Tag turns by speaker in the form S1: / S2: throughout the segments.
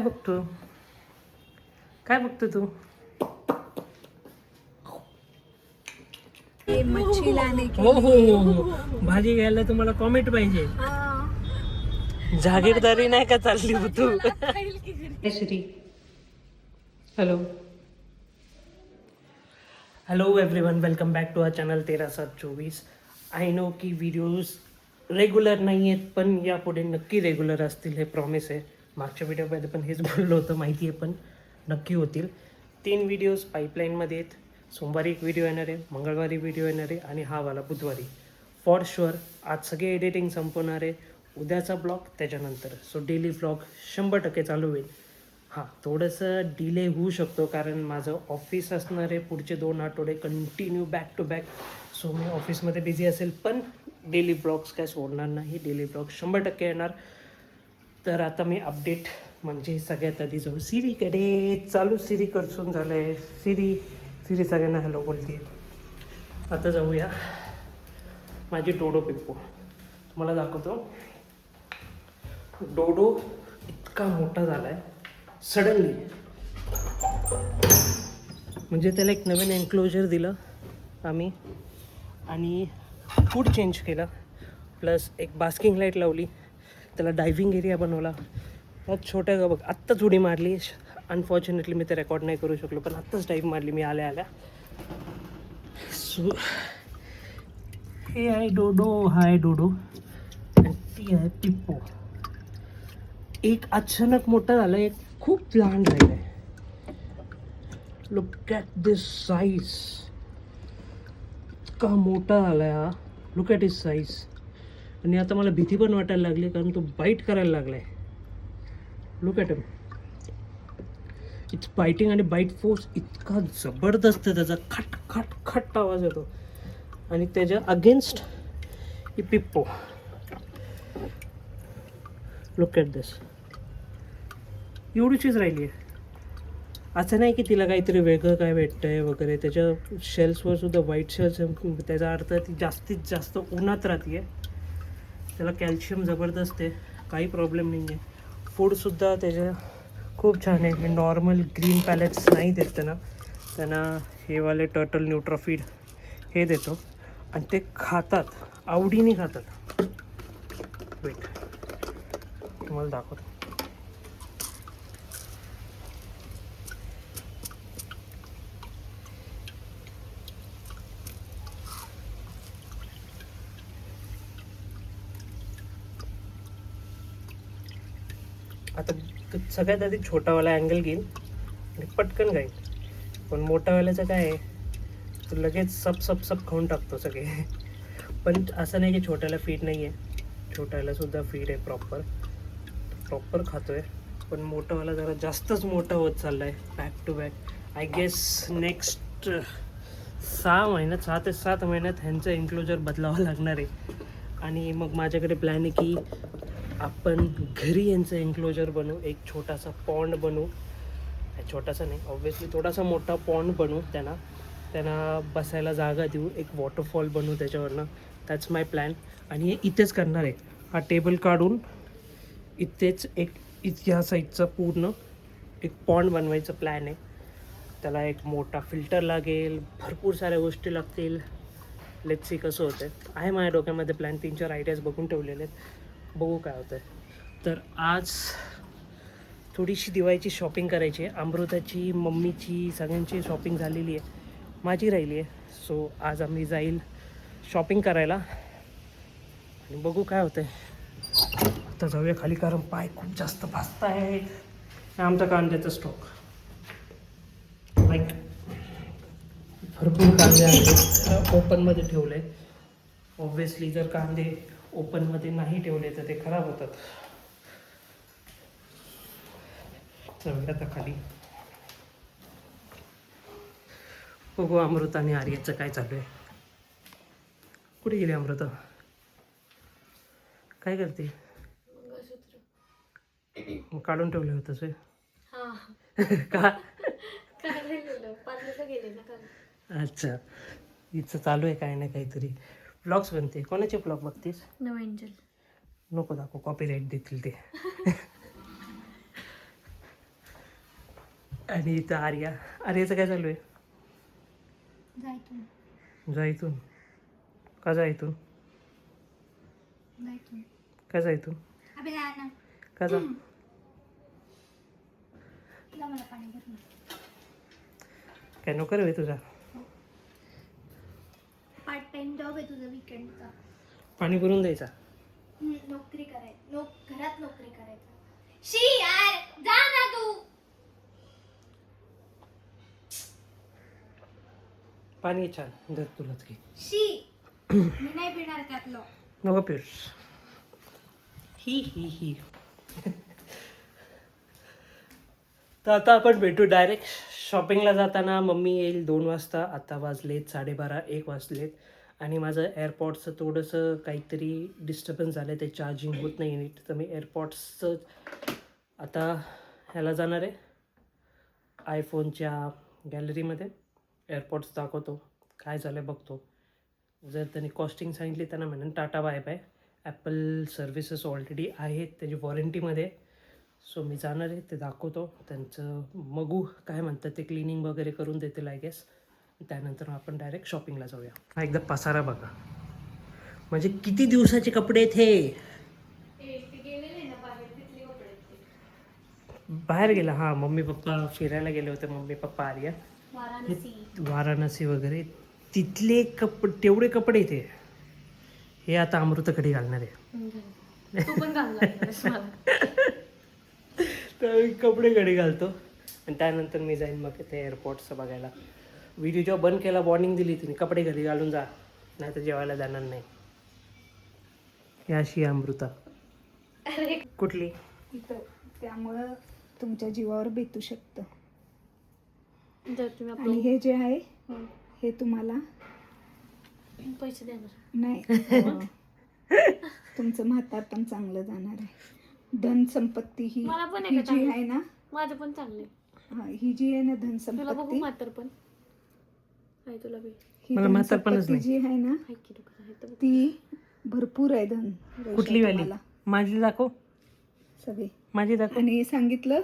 S1: काय बघतो काय बघतो तू
S2: ये मच्छी लाने के
S1: हो हो हो हो भाजी घ्यायला तुम्हाला कॉमेंट पाहिजे. जागीरदारी नाही का चालली हो तू? Shri. Hello hello everyone welcome back to our channel तेरा सात चोवीस आय नो की व्हिडिओज रेग्युलर नाही आहेत पण यापुढे नक्की रेग्युलर असतील हे प्रॉमिस आहे मागच्या व्हिडिओमध्ये पण हेच बोललो होतं माहिती आहे पण नक्की होतील. तीन व्हिडिओज पाईपलाईनमध्ये आहेत. सोमवारी एक व्हिडिओ येणार आहे मंगळवारी व्हिडिओ येणार आहे आणि हा वाला बुधवारी. फॉर शुअर आज सगळे एडिटिंग संपवणार आहे. उद्याचा ब्लॉग त्याच्यानंतर. सो डेली ब्लॉग शंभर टक्के चालू होईल. हां थोडंसं डिले होऊ शकतो कारण माझं ऑफिस असणार आहे पुढचे दोन आठवडे continue back to back so मी ऑफिसमध्ये बिझी असेल पण डेली ब्लॉग्स काय सोडणार नाही. डेली ब्लॉग शंभर टक्के येणार. तर आता मी अपडेट म्हणजे सगळ्यात आधी जाऊ. सिरीकडे चालू सिरी करसून झालं आहे सिरी सिरी सगळ्यांना हॅलो बोलते आता जाऊया. माझी डोडो पिप्पू. तुम्हाला दाखवतो. डोडो इतका मोठा झाला आहे सडनली म्हणजे त्याला एक नवीन एन्क्लोजर दिलं आम्ही. आणि फूड चेंज केलं. प्लस एक बास्किंग लाइट लावली. त्याला डायव्हिंग एरिया बनवला. त्यात छोट्या बघ आत्ताच उडी मारली. अनफॉर्च्युनेटली मी ते रेकॉर्ड नाही करू शकलो पण आत्ताच डाईव्ह मारली मी आल्या आल्या. सो हे आहे डोडो हाय डोडो आणि ती आहे पिप्पो एक अचानक मोठा झालं एक खूप लहान राहिलं आहे लुक ॲट दिस साईज इतका मोठा झाला आहे हा. लुक ॲट इज साईज आणि आता मला भीती पण वाटायला लागली कारण तो बाईट करायला लागला आहे लुक ॲट इट्स बायटिंग आणि बाईट फोर्स इतका जबरदस्त आहे त्याचा. खट खट खट आवाज येतो. आणि त्याच्या अगेन्स्ट ही पिप्पो लुक ॲट दिस एवढीचीच राहिली आहे. असं नाही की तिला काहीतरी वेगळं काय भेटतं आहे वगैरे. त्याच्या शेल्सवर सुद्धा व्हाईट शेल्स त्याचा अर्थ ती जास्तीत जास्त उन्हात राहते त्याला कॅल्शियम जबरदस्त आहे काही प्रॉब्लेम नाही आहे फूडसुद्धा त्याच्या खूप छान आहे. मी नॉर्मल ग्रीन पॅलेट्स नाही देत त्यांना त्यांना हे वाले टर्टल न्यूट्रॉफीड हे देतो. आणि ते खातात. आवडीने खातात. वेट तुम्हाला दाखवतो. आता सगळ्यात आधी छोटावाला अँगल घेईल आणि पटकन जाईल पण मोठावाल्याचं काय आहे तो लगेच सप सप सप खाऊन टाकतो सगळे. पण असं नाही की छोट्याला फीड नाही आहे छोट्यालासुद्धा फीड आहे प्रॉपर प्रॉपर खातो आहे पण मोठावाला जरा जास्तच मोठा होत चालला आहे back to back I guess next सहा महिन्यात सहा ते सात महिन्यात ह्यांचं एन्क्लोजर बदलावं लागणार आहे. आणि मग माझ्याकडे प्लॅन आहे की आपण घरी यांचं एन्क्लोजर बनवू एक छोटासा पॉन्ड बनवू. छोटासा नाही ऑब्व्हियसली थोडासा मोठा पॉन्ड बनवू त्यांना. त्यांना बसायला जागा देऊ एक वॉटरफॉल बनवू त्याच्यावरनं. दॅट्स माय प्लॅन आणि हे इथेच करणार आहे. हा टेबल काढून इथेच एक ह्या साईडचा पूर्ण एक पॉन्ड बनवायचं प्लॅन आहे. त्याला एक मोठा फिल्टर लागेल भरपूर साऱ्या गोष्टी लागतील. लेट्स कसं होतं आहे माझ्या डोक्यामध्ये प्लॅन तीन चार आयडियाज बघून ठेवलेले आहेत. बघू काय होतं तर आज थोडीशी दिवाळीची शॉपिंग करायची आहे. अमृताची मम्मीची सगळ्यांची शॉपिंग झालेली आहे. माझी राहिली आहे. सो आज आम्ही जाईल शॉपिंग करायला. आणि बघू काय होतं आता जाऊया खाली कारण पाय खूप जास्त भाजत आहे आमचा कांद्याचा स्टॉक लाईक भरपूर कांदे आहेत. ओपनमध्ये ठेवले ऑब्व्हियसली जर कांदे ओपनमध्ये नाही ठेवले तर ते खराब होतात. आता खाली. बघू अमृता आणि आर्याचं काय चालू आहे. कुठे गेली अमृता? काय करते? मग काढून ठेवले होतं ते का? अच्छा. हिचं चालू आहे काय नाही काहीतरी. ब्लॉग्स बनते. कोणाचे ब्लॉग बघतेस?
S2: नो एंजल
S1: नको दाखव कॉपीराईट देतील ते. आणि इथं आर्या. आर्याचं काय चालू आहे?
S2: जायतून.
S1: का
S2: जायतून?
S1: का जा इथून
S2: अबे जा ना.
S1: का जा?
S2: तुला मला पाणी भरून
S1: काय नोकर आहे तुझा? पाणी भरून द्यायचा.
S2: नोकरी करायची नोक घरात नोकरी करायचं. शी यार जा ना तू.
S1: पाणी आहे छान धर तुलाच घे.
S2: शी मी नाही पिणार त्यातलं.
S1: नको पिऊस. ही ही ही. तर आता आपण भेटू डायरेक्ट शॉपिंगला जाताना मम्मी येईल दोन वाजता आता वाजलेत साडेबारा एक वाजलेत. आणि माझं एअरपॉड्सचं थोडंसं काहीतरी डिस्टर्बन्स झालं आहे ते चार्जिंग होत नाही नीट. तर मी एअरपॉड्सचं आता ह्याला जाणार आहे. आयफोनच्या गॅलरीमध्ये एअरपॉड्स दाखवतो. काय झालं आहे बघतो. जर त्यांनी कॉस्टिंग सांगितली त्यांना म्हणून tata bye bye Apple services already आहेत त्याची वॉरंटीमध्ये सो मी जाणार आहे ते दाखवतो. त्यांचं मगू काय म्हणतात ते क्लिनिंग वगैरे करून देतील आय गेस त्यानंतर आपण डायरेक्ट शॉपिंगला जाऊया. हा एकदा पसारा बघा. म्हणजे किती दिवसाचे कपडे आहेत हे? बाहेर गेला. हां मम्मी पप्पा फिरायला गेले होते. Mummy papa Arya.
S2: वाराणसी.
S1: वाराणसी वगैरे. तिथले कप तेवढे कपडे ते हे. आता अमृतकडे घालणार आहे. तर कपडे घडी घालतो. आणि त्यानंतर मी जाईन मग ते एअरपोर्टचं बघायला. व्हिडिओ जेव्हा बंद केला वॉर्निंग दिली तिने कपडे घरी घालून जा नाही तर जेवायला जाणार नाही. अशी अमृता. कुठली?
S3: त्यामुळं तुमच्या जीवावर बेतू शकतं.
S2: जर तुम्ही
S3: आणि हे जे आहे
S2: हं.
S3: हे तुम्हाला
S2: पैसे देणार
S3: नाही. तुमचं म्हातार पण चांगलं जाणार आहे. धन संपत्ती ही
S2: मला पण आहे
S3: ही
S2: का
S3: जी
S2: चांगलं?
S3: आहे ना
S2: माझं पण चांगले
S3: हा, ही जी आहे ना धन
S2: तुला बघू
S3: संपत्ती
S2: म्हातार पण? आहे तुला बी.
S3: ही
S1: मला म्हातारपणच
S3: संपत्ती
S1: नाही.
S3: जी आहे ना
S2: आहे की दुकान आहे तर
S3: ती भरपूर आहे धन. रेषा
S1: कुठली वाली?
S3: तुम्हाला.
S1: माझी दाखव.
S3: सगळी.
S1: माझी दाखव.
S3: आणि सांगितलं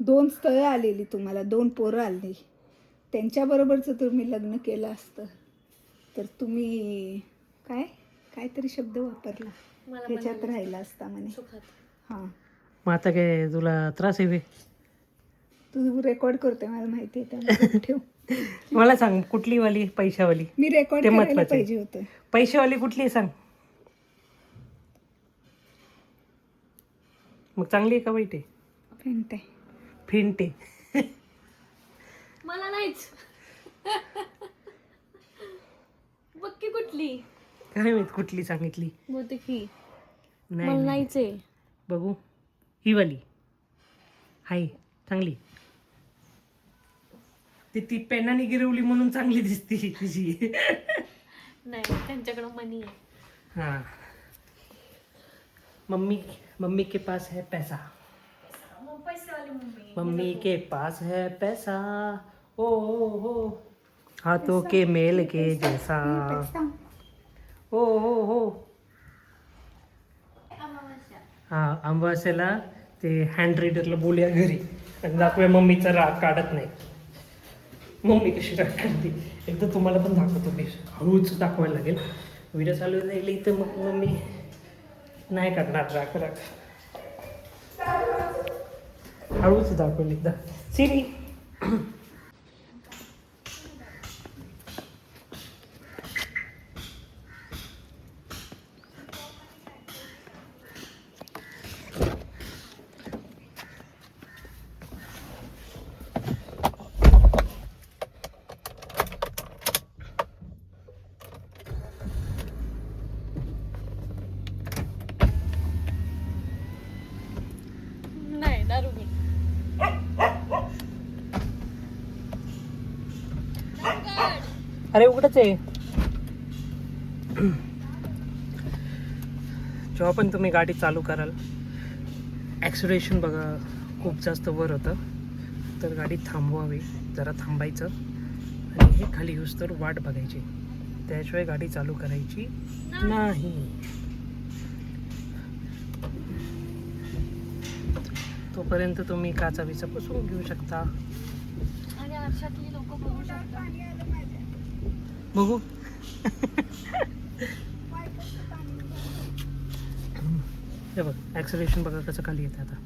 S3: दोन स्थळं आलेली तुम्हाला दोन पोरं आली त्यांच्याबरोबरचं तुम्ही लग्न केलं असतं तर तुम्ही काय? काहीतरी शब्द वापरला.
S2: मला पण
S3: ह्याच्यात. राहिला असता म्हणे.
S2: सुखात.
S3: हां.
S1: मग आता काय तुला त्रास आहे बे?
S3: तू रेकॉर्ड करतोय मला माहिती आहे त्यामुळे ठेव.
S1: मला सांग कुठली वाली पैशावाली?
S3: मी रेकॉर्ड करायला
S1: महत्वाचं आहे.
S3: पाहिजे होतं.
S1: पैशावाली कुठली आहे सांग. मग चांगली आहे का वाईट आहे?
S3: फेंट आहे.
S1: फिंट आहे.
S2: मला नाहीच. बघ की कुठली.
S1: काय माहीत कुठली सांगितली.
S2: बहुतेक ही
S1: नाही
S2: मला
S1: नाही.
S2: नाहीच आहे.
S1: बघू. ही वाली. हाय चांगली. ती ती पेनाने गिरवली म्हणून चांगली दिसती तुझी
S2: नाही त्यांच्याकडं मनी आहे.
S1: हाँ. मम्मी मम्मी के पास है पैसा. मम्मी के पास है पैसा. ओ हो हो हाथों के मेल के जैसा. हो हो हो हा अमावास्याला ते हँड रायटरला बोलूया घरी. आणि दाखवूया मम्मीचा राग काढत नाही. मम्मी कशी राग करते. एकदा तुम्हाला पण दाखवतो मी. हळूच दाखवायला लागेल. व्हिडिओ चालू राहिली तर मग मम्मी नाही करणार. राग राग. हळूच दाखवेल एकदा. सिरी
S2: नाही दारू घे
S1: अरे उघडच आहे. जेव्हा पण तुम्ही गाडी चालू कराल ॲक्सिलेशन बघा खूप जास्त वर होतं. तर गाडी थांबवावी जरा थांबायचं. आणि हे खाली येऊस तर वाट बघायची. त्याशिवाय गाडी चालू करायची नाही. तोपर्यंत तुम्ही काचा विचा पुसून घेऊ शकता
S2: आणि आरशातली लोक बघू शकतात
S1: बघू. हे बघ ॲक्सलेशन बघा कसं खाली येतं आता.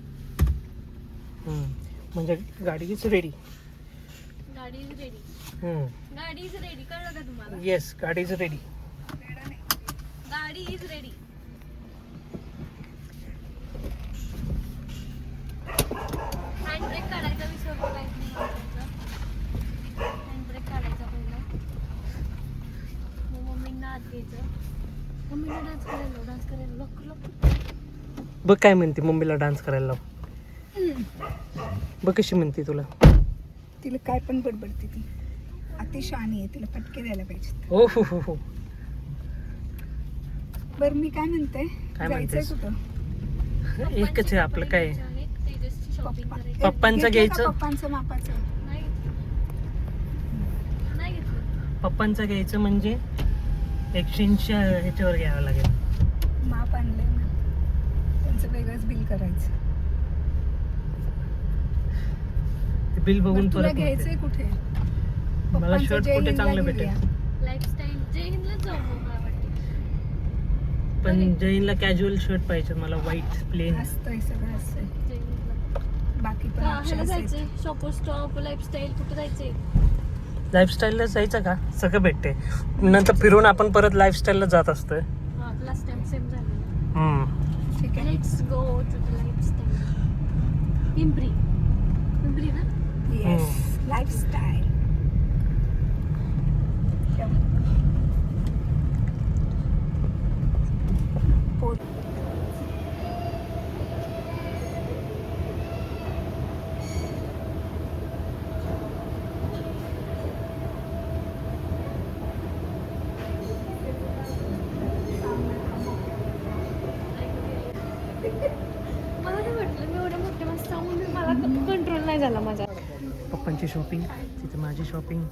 S1: म्हणजे गाडी इज रेडी
S2: गाडी इज रेडी गाडी इज रेडी कळलं का तुम्हाला?
S1: येस गाडी इज रेडी
S2: गाडी इज रेडी हँड ब्रेक काढायचा विसरलो काहीच नाही हँड ब्रेक काढायचा पहिला मग मम्मींना आत घ्यायचं. मम्मीला डान्स करायला डान्स करायला लवकर लवकर
S1: बघ काय म्हणते मम्मीला डान्स करायला लाव. बघ कशी म्हणते तुला.
S3: तिला काय पण बडबडते ती. अति शहाणी आहे तिला फटके द्यायला पाहिजे
S1: हो हो हो हो.
S3: बरं मी काय म्हणते?
S1: काय?
S3: कुठं?
S1: एकच आहे आपलं काय? आहे.
S2: तेजसची शॉपिंग
S3: पप्पा.
S2: करायची.
S1: पप्पांचं घ्यायचं?
S3: पप्पांचं मापाचं?
S1: पप्पांचं घ्यायचं म्हणजे? एक्सचेंजच्या ह्याच्यावर घ्यावं लागेल.
S3: माप आणलंय ना. त्यांचं वेगळंच बिल करायचं.
S1: ते बिल बघून
S3: बरं, तुला
S1: परत
S3: घ्यायचंय
S1: म्हणते.
S3: कुठे?
S1: मला
S3: पप्पांचं
S1: शर्ट
S3: जय
S1: कुठे
S3: हिंदला
S1: चांगलं. भेटेल.
S2: लाईफस्टाईल जय हिंदलाच जाऊ मग मला वाटते.
S1: पण जैनला कॅज्युअल शर्ट पाहिजे मला व्हाईट प्लेन
S3: असतंय सगळं असतंय.
S2: जय हिंदला
S3: बाकी पण
S2: ह्याला
S3: options आहेत.
S2: जायचंय शॉपर स्टॉप लाईफस्टाईल कुठे जायचंय?
S1: लाईफस्टाईलला जायचं का? सगळं भेटते. नंतर फिरून आपण परत लाईफस्टाईलला जात असतोय.
S2: हा लास्ट टाइम सेम झालेलं
S1: हम्म.
S3: ठीक आहे
S2: let's go to the Lifestyle Pimpri Pimpri ना
S3: येस लाईफस्टाईल
S2: मला नाही वाटलं मी एवढ्या मोठ्या मस्त सांगून मी मला झाला माझा.
S1: पप्पांची शॉपिंग तिथे माझी शॉपिंग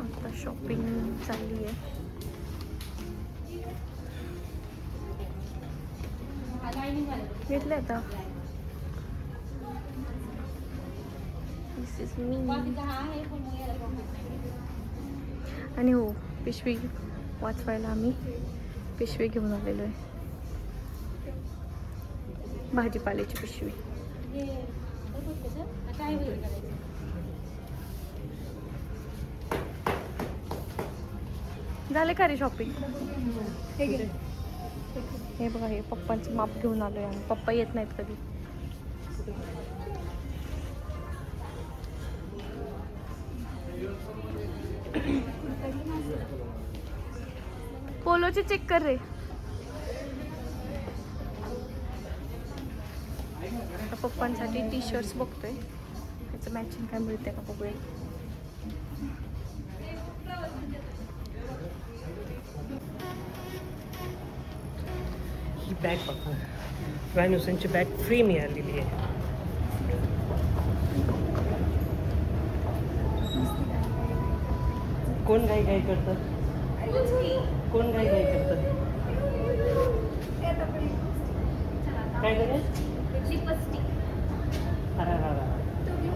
S2: आता शॉपिंग चालली आहे. घेतलं आता. आणि हो पिशवी वाचवायला आम्ही. पिशवी घेऊन आलेलो आहे. भाजीपाल्याची पिशवी. झाले का रे शॉपिंग
S3: हे
S2: हे बघा हे पप्पांचं माप घेऊन आलोय आम्ही. पप्पा येत नाहीत कधी. पोलोचे चेक कर रे. पप्पांसाठी टी शर्ट्स बघतोय. त्याचं मॅचिंग काय मिळते का बघूया.
S1: ही बॅग बघा. व्हॅन हुसेनची बॅग फ्री मिळालेली आहे. कोण काही काही करतं? कोण काही काही करतं? काय करेल.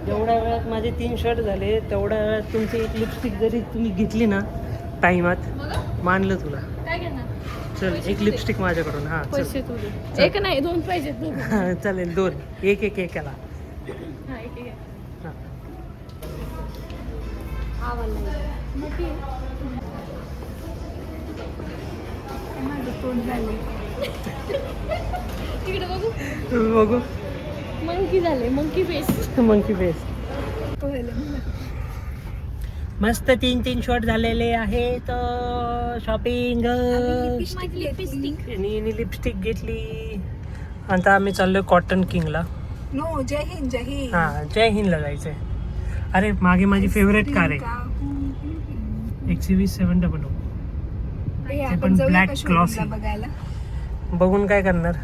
S1: जेवढ्या वेळात माझे तीन शर्ट झाले तेवढ्या वेळात तुमची एक लिपस्टिक जरी तुम्ही घेतली ना टाइमात मानलं तुला. चल एक लिपस्टिक माझ्याकडून. हा चल.
S2: पैसे तुझे. एक नाही दोन
S1: हा, चालेल दोन. एक एक एकाला
S2: बघू. मंकी झाले मंकी
S1: मंकी. मस्त तीन तीन शॉट झालेले आहेत शॉपिंग
S3: लिपस्टिक घेतली.
S1: आणि लिपस्टिक घेतली. आता आम्ही चाललोय कॉटन किंगला
S3: नो जय हिंद जय हिंद.
S1: हा जय हिंदला जायचंय. अरे मागे माझी फेवरेट कार आहे? एकशे वीस सेवन डबल ते
S3: आपण
S1: पण
S3: जाऊया
S1: black
S3: का showroom ला
S1: glossy.
S3: बघायला?
S1: बघून काय करणार?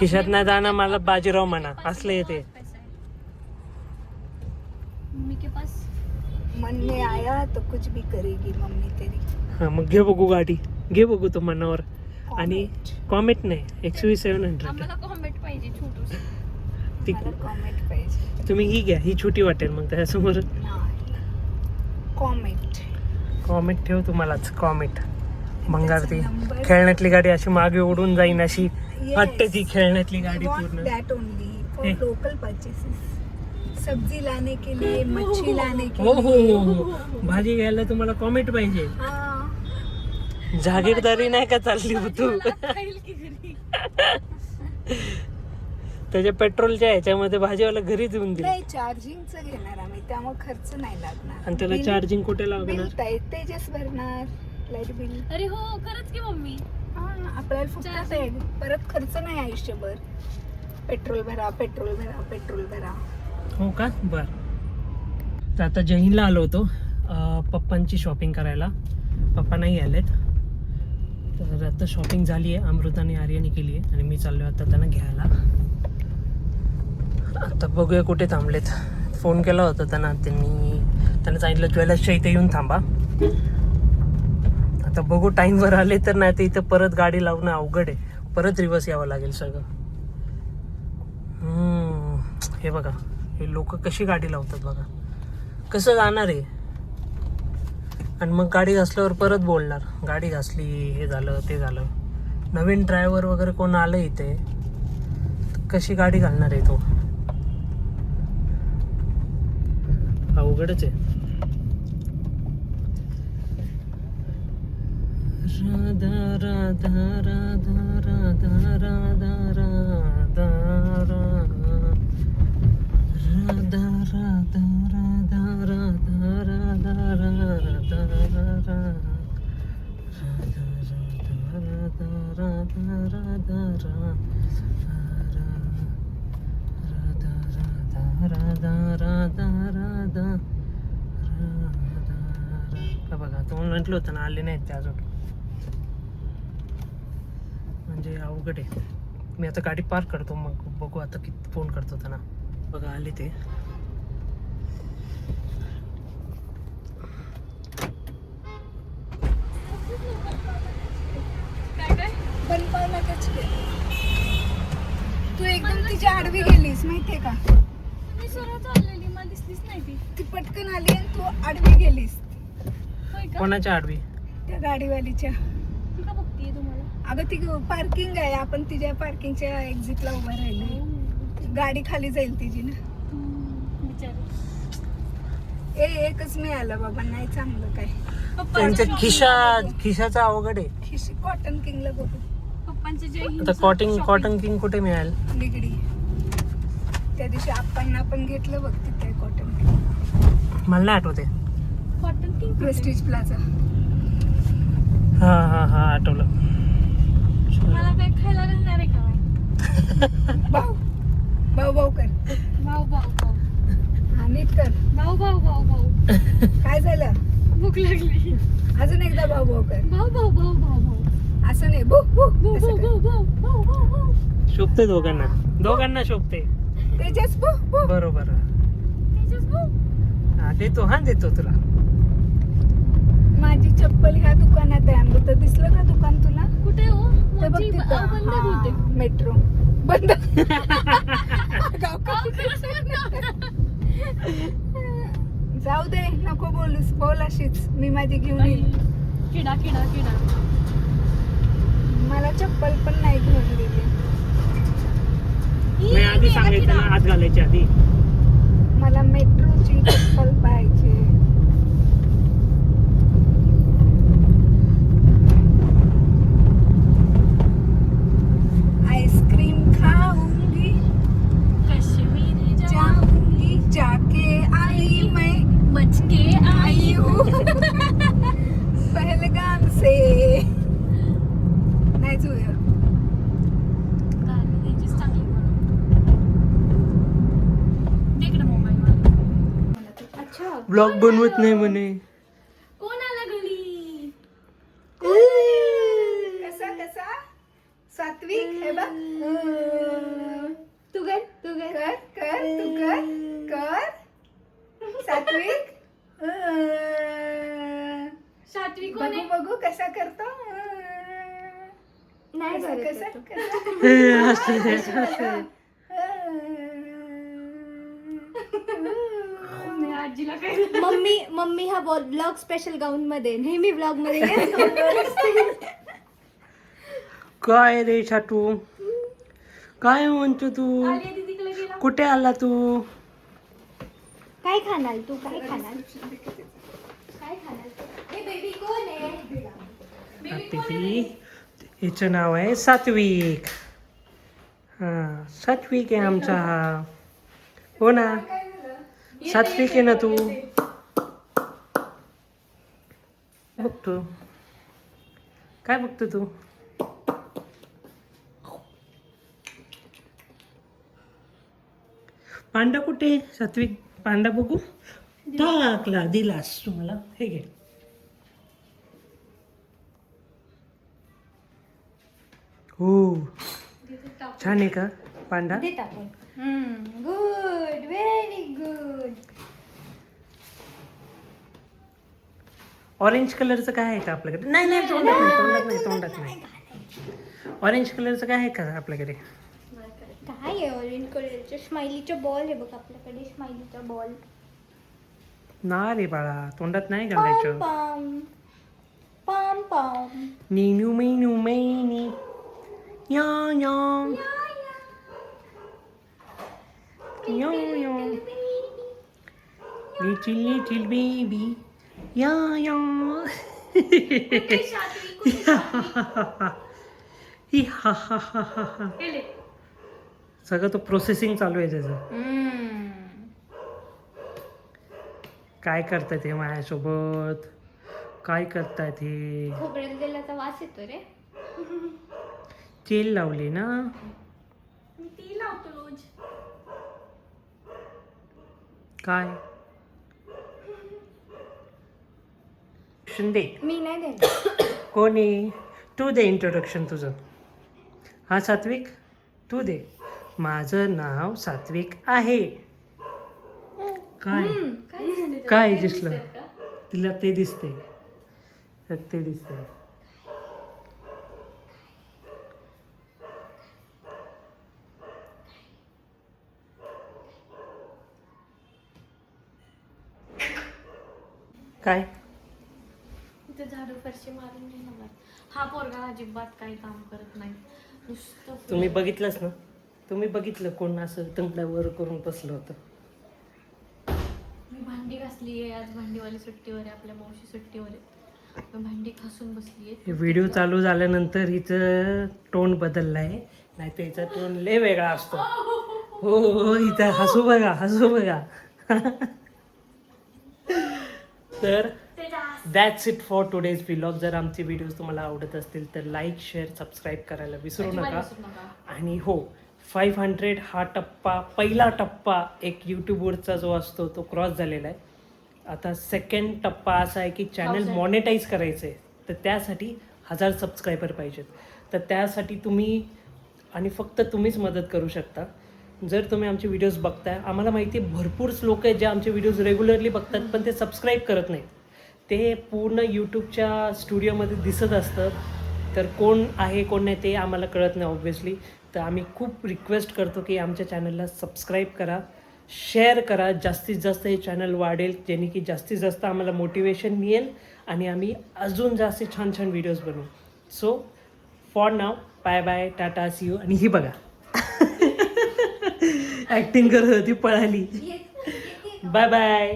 S1: खिशात नाही जाणं मला बाजीराव म्हणा. असले येते
S2: मम्मी के पास.
S3: मन में आया तो कुछ भी करेगी मम्मी तेरी.
S1: हा मग घे बघू गाडी. घे बघू तो मनावर. आणि कॉमेट नाही व्ही सेवन हंड्रेड
S2: आम्हाला कॉमेंट पाहिजे छोटूस.
S1: ती
S3: कॉमेंट पाहिजे.
S1: तुम्ही ही घ्या ही छोटी वाटेल मग त्याच्यासमोर.
S3: कॉमेंट
S1: कॉमेट ठेव तुम्हालाच कॉमेट भंगार ती.
S3: number-
S1: खेळण्यातली गाडी अशी मागे उडून जाईन अशी. वाटते ती खेळण्यातली गाडी पूर्ण.
S3: दैट ओनली फॉर
S1: हे.
S3: लोकल परचेसेस सब्जी लाने के लिए मच्छी लाने के
S1: हो हो
S3: लिए.
S1: हो हो. भाजी घ्यायला तुम्हाला कॉमेट पाहिजे.
S3: हाँ.
S1: जागीरदारी नाही का चालली हो तू?
S2: घरी?
S1: त्याच्या पेट्रोलच्या ह्याच्यामध्ये भाजीवाला घरीच येऊन
S3: नाही चार्जिंगचं घेणार आम्ही त्यामुळे खर्च नाही लागणार.
S1: आणि त्याला
S3: बिल-
S1: चार्जिंग कुठे
S3: बिल
S1: लागणार
S3: ते- तेजस भरणार. Light bill.
S2: अरे हो खरंच की मम्मी.
S3: हा आपल्याला फुकटात आहे परत खर्च नाही आयुष्यभर. पेट्रोल भरा पेट्रोल भरा पेट्रोल भरा.
S1: हो का? बर. तर आता जैनला आलो होतो अं, पप्पांची शॉपिंग करायला. पप्पा नाही आलेत. तर आता शॉपिंग झाली आहे अमृताने आर्याने केली आहे आणि मी चाललो आता त्यांना घ्यायला. आता बघूया कुठे थांबलेत. फोन केला होता त्यांना त्यांनी त्यांना सांगितलं ज्वेलर्सच्या इथे येऊन थांबा. आता बघू टाईमवर आले तर नाही तर इथं परत गाडी लावणं अवघड आहे. परत रिवर्स यावं लागेल सगळं. हे बघा हे लोक कशी गाडी लावतात बघा. कसं जाणार आहे? आणि मग गाडी घासल्यावर परत बोलणार गाडी घासली हे झालं ते झालं. नवीन ड्रायव्हर वगैरे कोण आलं इथे? कशी गाडी घालणार आहे तो? अवघडच आहे. Kapag, tumulong luto na alinete. म्हणजे अवघड आहे. मी आता गाडी पार्क करतो मग बघू आता किती फोन करतो त्यांना. बघा आले ते.
S2: काय काय?
S3: बनपावला टच केलं तू एकदम तिच्या आडवी गेलीस माहितीये का?
S2: मी सरळ चाललेली मला दिसलीच नाही ती.
S3: ती पटकन आली आणि तू आडवी गेलीस.
S2: होय का?
S1: कोणाच्या आडवी?
S3: त्या गाडीवालीच्या
S2: ती का बघतीये तुम्हाला
S3: अगं ती पार्किंग आहे. आपण तिच्या पार्किंगच्या एक्झिटला उभा राहिलो गाडी खाली जाईल तिची ना.
S2: बिचारी
S3: ए एकच मिळालं बाबा. नाही चांगलं काय.
S1: त्यांच्या खिशा खिशाचा अवघड आहे.
S3: खिशी कॉटन किंगला बघू
S2: पप्पांचे
S1: आता कॉटन कॉटन किंग कुठे मिळेल?
S3: निगडी. त्या दिवशी आपण आपण घेतलं बघ तिथे कॉटन किंग
S1: मला नाही आठवते
S2: कॉटन किंग
S3: प्रेस्टिज प्लाझा
S1: हा हा हा आठवलं.
S2: मला काय खायला घालणार आहे का?
S3: भाऊ. भाऊ भाऊ कर.
S2: भाऊ भाऊ भाऊ.
S3: हा नीट कर.
S2: भाऊ भाऊ भाऊ भाऊ.
S3: काय झालं?
S2: भूक लागली.
S3: अजून एकदा भाऊ भाऊ कर.
S2: भाऊ भाऊ भाऊ भाऊ भाऊ.
S3: असं नाही. भू भू
S2: भाऊ भाऊ. भाऊ भाऊ भाऊ भाऊ भाऊ
S1: शोभते दोघांना. दोघांना शोभते.
S3: तेजस भू भू.
S1: बरोबर.
S2: तेजस भाऊ
S1: हा देतो. हा देतो तुला.
S3: माझी चप्पल ह्या दुकानात आहे. अमृता दिसलं का दुकान तुला?
S2: कुठे हो
S3: ते बघ
S2: मोठी
S3: तिथं.
S2: अहो, बंद आहे बहुतेक.
S3: हा, मेट्रो. बंद. जाऊ दे नको बोलूस. बोल अशीच. मी माझी घेऊन येईल
S2: किडा किडा किडा.
S3: मला चप्पल पण नाही घेऊन दिली
S1: मी आधी सांगायचं ना आत घालायच्या आधी.
S3: मला मेट्रोची चप्पल पाहिजे आईस्क्रीम खाऊंगी
S2: काश्मीरी जा
S3: जाऊंगी जाके आई मैं
S2: बच के आई
S3: आई हूँ पहलगाम से नाही जुळलं
S2: गाणी त्याचीच चांगली म्हणून दे इकडे मोबाईल मला
S3: अच्छा
S1: ब्लॉग बनवत नाही म्हणे.
S2: कोण आला घरी
S3: कसा कसा? सात्विक हे बघ. तू कर तू कर. कर तू कर कर. सात्विक?
S2: सात्विक
S3: बघू बघू कसा करतो?
S4: नाही
S3: कसं- कसं-
S4: मम्मी मम्मी हा ब्लॉग स्पेशल गाऊन मध्ये नेहमी ब्लॉग मध्ये
S1: काय रे छाटू? काय म्हणतो तू?
S4: गेला.
S1: कुठे आला तू?
S4: काय खाणार तू? काय खाणार? काय खाणार हे बेबी कोण आहे?
S1: बेबी हिचं नाव आहे सात्विक. हा सात्विक आहे आमचा हा. हो ना? सात्विक आहे ना तू. बघतो. काय बघतो तू? पांडा कुठे सात्विक पांडा बघू. टाकला दिलास तुम्हाला हे घे. हो. छान आहे का panda?
S4: Good very good
S1: orange कलरचं काय आहे का आपल्याकडे? नाही नाही तोंडात नाही तोंडात नाही तोंडात नाही. ऑरेंज कलरचं काय आहे का आपल्याकडे?
S4: काय आहे ऑरेंज कलरचं स्माइलीचा बॉल आहे बघ आपल्याकडे स्माइलीचा बॉल
S1: ना रे बाळा तोंडात नाही
S4: पाम
S1: घालायचं
S4: पाम पाम. पाम
S1: नीनू मैनू मैनी या या या. या लिटिल लिटिल बेबी या या ही हा हा हा हा हा सगळं तो प्रोसेसिंग चालू आहे त्याचं. काय करतायत हे माझ्यासोबत? काय करतायत हे
S4: वास येतो रे.
S1: तेल लावले ना?
S4: ती लावतो रोज.
S1: काय? शिंदे.
S4: मी नाही देणार.
S1: कोण? तू दे इंट्रोडक्शन तुझं. हा सात्विक? तू दे. माझं नाव सात्विक आहे. काय? काय दिसलं? तिला ते दिसते ते दिसते काय?
S2: इथे झाडू फरशी मारून नाही मला हा पोरगा अजिबात काही काम करत नाही. नुसतं
S1: तुम्ही बघितलंच ना? तुम्ही बघितलं कोण असं तंगड्यावर करून बसलं होतं?
S2: मी भांडी घासली आहे आज भांडीवाली सुट्टीवर आहे आपल्या मावशी सुट्टीवर आहे. मी भांडी घासून बसली
S1: हे व्हिडिओ चालू झाल्यानंतर हिचं टोन बदलला आहे नाही तर हिचा टोन लय वेगळा असतो. हो हो इथं हसू बघा हसू बघा. तर that's it for today's vlog जर आमचे व्हिडिओज तुम्हाला आवडत असतील तर लाईक शेअर सबस्क्राईब करायला विसरू नका. आणि हो फाईव्ह हंड्रेड हा टप्पा पहिला टप्पा एक यूट्यूबवरचा जो असतो तो क्रॉस झालेला आहे. आता सेकंड टप्पा असा आहे की चॅनल मॉनिटाईज करायचं आहे तर त्यासाठी हजार सबस्क्रायबर पाहिजेत. तर त्यासाठी तुम्ही आणि फक्त तुम्हीच मदत करू शकता. जर तुम्ही आमचे व्हिडिओज बघताय आम्हाला माहिती आहे भरपूरच लोक आहेत जे आमचे व्हिडिओज रेग्युलरली बघतात पण ते सबस्क्राईब करत नाहीत. ते पूर्ण यूट्यूबच्या स्टुडिओमध्ये दिसत असतं तर कोण आहे कोण नाही ते आम्हाला कळत नाही ऑब्व्हियसली तर आम्ही खूप रिक्वेस्ट करतो की आमच्या चॅनलला सबस्क्राईब करा शेअर करा. जास्तीत जास्त हे चॅनल वाढेल जेणे की जास्तीत जास्त आम्हाला मोटिवेशन मिळेल आणि आम्ही अजून जास्त छान छान व्हिडिओज बनवू. So for now bye bye tata see you आणि ही बघा. ॲक्टिंग करत होती पळाली. Bye bye